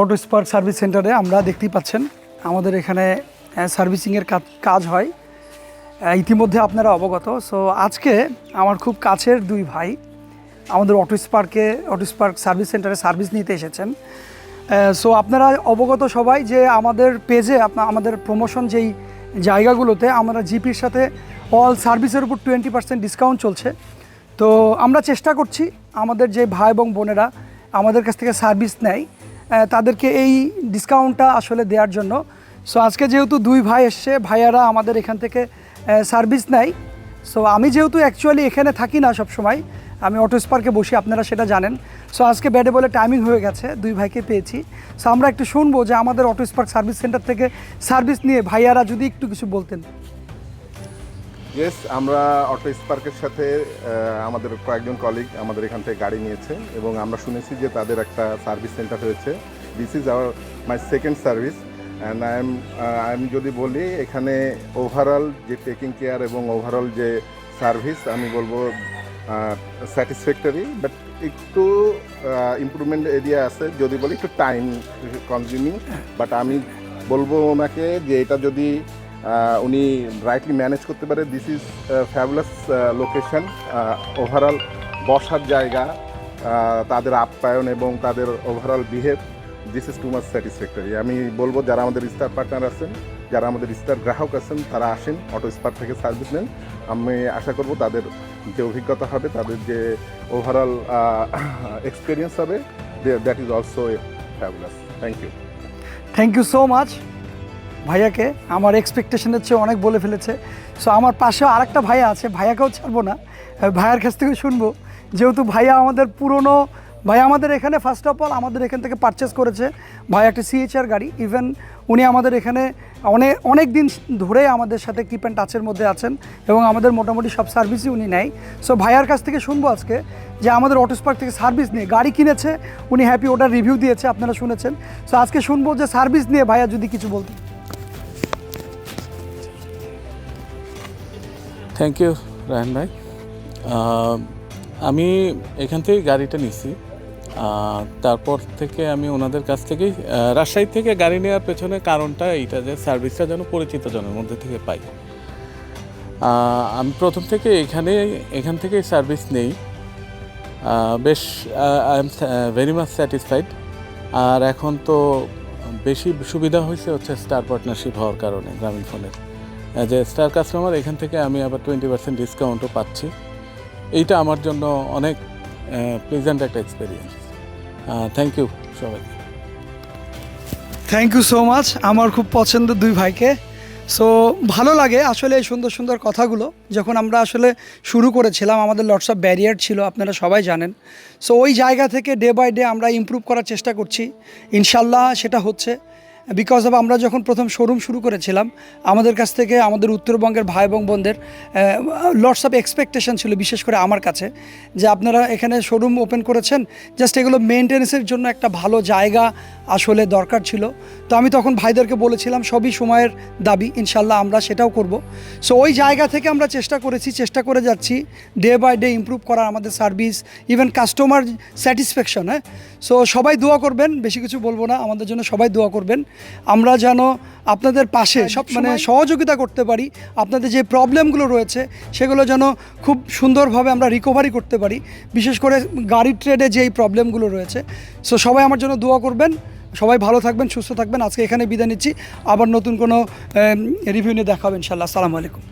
Auto spark service সেন্টারে আমরা দেখতেই পাচ্ছেন আমাদের এখানে সার্ভিসিংয়ের কাজ হয়। ইতিমধ্যে আপনারা অবগত। সো আজকে আমার খুব কাছের দুই ভাই আমাদের অটো স্পার্কে অটো স্পার্ক সার্ভিস সেন্টারে সার্ভিস নিতে এসেছেন। সো আপনারা অবগত সবাই যে আমাদের পেজে আপনার আমাদের প্রমোশন যেই জায়গাগুলোতে আমরা জিপির সাথে অল সার্ভিসের উপর টোয়েন্টি পার্সেন্ট ডিসকাউন্ট চলছে। তো, আমরা চেষ্টা করছি আমাদের যে ভাই এবং বোনেরা আমাদের কাছ থেকে সার্ভিস নেয়। তাদেরকে এই ডিসকাউন্টটা আসলে দেওয়ার জন্য। সো আজকে যেহেতু দুই ভাই এসছে, ভাইয়ারা আমাদের এখান থেকে সার্ভিস নেয়। সো আমি যেহেতু অ্যাকচুয়ালি এখানে থাকি না সব সময় আমি অটো স্পার্কে বসি, আপনারা সেটা জানেন। সো আজকে ব্যাডে বলে টাইমিং হয়ে গেছে, দুই ভাইকে পেয়েছি। সো আমরা একটু শুনব যে আমাদের অটো স্পার্ক সার্ভিস সেন্টার থেকে সার্ভিস নিয়ে ভাইয়ারা যদি একটু কিছু বলতেন। ইয়েস আমরা অটো স্পার্কের সাথে আমাদের কয়েকজন কলিগ আমাদের এখান থেকে গাড়ি নিয়েছে এবং আমরা শুনেছি যে তাদের একটা সার্ভিস সেন্টার হয়েছে। This is our my second service and I am আমি যদি বলি এখানে ওভারঅল যে টেকিং কেয়ার এবং ওভারঅল যে সার্ভিস আমি বলব স্যাটিসফ্যাক্টরি বাট একটু ইমপ্রুভমেন্ট এরিয়া আছে। যদি বলি একটু টাইম কনজিউমিং বাট আমি বলব ওনাকে যে এটা যদি উনি রাইটলি ম্যানেজ করতে পারে। This is fabulous location overall বসার জায়গা তাদের আপ্যায়ন এবং তাদের overall behave this is too much satisfactory আমি বলব, যারা আমাদের স্টার পার্টনার আছেন, যারা আমাদের স্টার গ্রাহক আছেন, তারা আসেন অটো স্পার থেকে সার্ভিস নেন। আমি আশা করব, তাদের যে অভিজ্ঞতা হবে, তাদের যে ওভারঅল এক্সপিরিয়েন্স হবে that is also fabulous thank you thank you so much ভাইয়াকে আমার এক্সপেকটেশনের চেয়ে অনেক বলে ফেলেছে। সো আমার পাশেও আরেকটা ভাইয়া আছে, ভাইয়াকেও ছাড়বো না ভাইয়ার কাছ থেকে শুনব। যেহেতু ভাইয়া আমাদের পুরনো ভাই আমাদের এখানে ফার্স্ট অফ অল আমাদের এখান থেকে পারচেস করেছে ভাই একটা সিএচআর গাড়ি। ইভেন উনি আমাদের এখানে অনেক অনেক দিন ধরে আমাদের সাথে কিপ অ্যান্ড টাচের মধ্যে আছেন এবং আমাদের মোটামুটি সব সার্ভিসই উনি নেয়। সো ভাইয়ার কাছ থেকে শুনব আজকে যে আমাদের অটো স্পার্ক থেকে সার্ভিস নিয়ে গাড়ি কিনেছে, উনি হ্যাপি ওটার রিভিউ দিয়েছে, আপনারা শুনেছেন। সো আজকে শুনব যে সার্ভিস নিয়ে ভাইয়া যদি কিছু বলতেন। থ্যাংক ইউ রায়ন ভাই। আমি এখান থেকে গাড়িটা নিছি। তারপর থেকে আমি ওনাদের কাছ থেকেই রাজশাহী থেকে গাড়ি নেওয়ার পেছনে কারণটা এইটা যে সার্ভিসটা যেন পরিচিত জনের মধ্যে থেকে পাই। আমি প্রথম থেকে এখানে, এখান থেকেই সার্ভিস নেই। বেশ I am very much satisfied আর এখন তো বেশি সুবিধা হয়েছে হচ্ছে স্টার পার্টনারশিপ হওয়ার কারণে গ্রামীণ ফোনের। এ স্টার কাস্টমার এখান থেকে আমি আবার টোয়েন্টি পার্সেন্ট ডিসকাউন্টও পাচ্ছি। এইটা আমার জন্য অনেক প্লেজেন্ট একটা এক্সপিরিয়েন্স থ্যাংক ইউ সবাইকে। থ্যাংক ইউ সো মাচ আমার খুব পছন্দের দুই ভাইকে। সো ভালো লাগে আসলে এই সুন্দর সুন্দর কথাগুলো। যখন আমরা আসলে শুরু করেছিলাম, আমাদের লটস অফ ব্যারিয়ার ছিল, আপনারা সবাই জানেন। সো ওই জায়গা থেকে ডে বাই ডে আমরা ইমপ্রুভ করার চেষ্টা করছি। ইনশাল্লাহ সেটা হচ্ছে। বিকজ অফ আমরা যখন প্রথম শোরুম শুরু করেছিলাম, আমাদের কাছ থেকে আমাদের উত্তরবঙ্গের ভাই এবং বোনদের লটস অফ এক্সপেকটেশন ছিল, বিশেষ করে আমার কাছে, যে আপনারা এখানে শোরুম ওপেন করেছেন জাস্ট এগুলো মেনটেন্সের জন্য একটা ভালো জায়গা আসলে দরকার ছিল। তো আমি তখন ভাইদেরকে বলেছিলাম সবই সময়ের দাবি ইনশাল্লাহ আমরা সেটাও করব। সো ওই জায়গা থেকে আমরা চেষ্টা করেছি চেষ্টা করে যাচ্ছি ডে বাই ডে ইমপ্রুভ করার আমাদের সার্ভিস ইভেন কাস্টমার স্যাটিসফ্যাকশন হ্যাঁ? সো সবাই দোয়া করবেন বেশি কিছু বলব না আমাদের জন্য সবাই দোয়া করবেন। আমরা যেন আপনাদের পাশে সব মানে সহযোগিতা করতে পারি আপনাদের যে প্রবলেমগুলো রয়েছে সেগুলো যেন খুব সুন্দরভাবে আমরা রিকভারি করতে পারি। বিশেষ করে গাড়ি ট্রেডে যেই প্রবলেমগুলো রয়েছে। সো সবাই আমার জন্য দোয়া করবেন। সবাই ভালো থাকবেন, সুস্থ থাকবেন। আজকে এখানে বিদায় নিচ্ছি। আবার নতুন কোনো রিভিউ নিয়ে দেখা হবে ইনশাল্লাহ। আসসালামু আলাইকুম।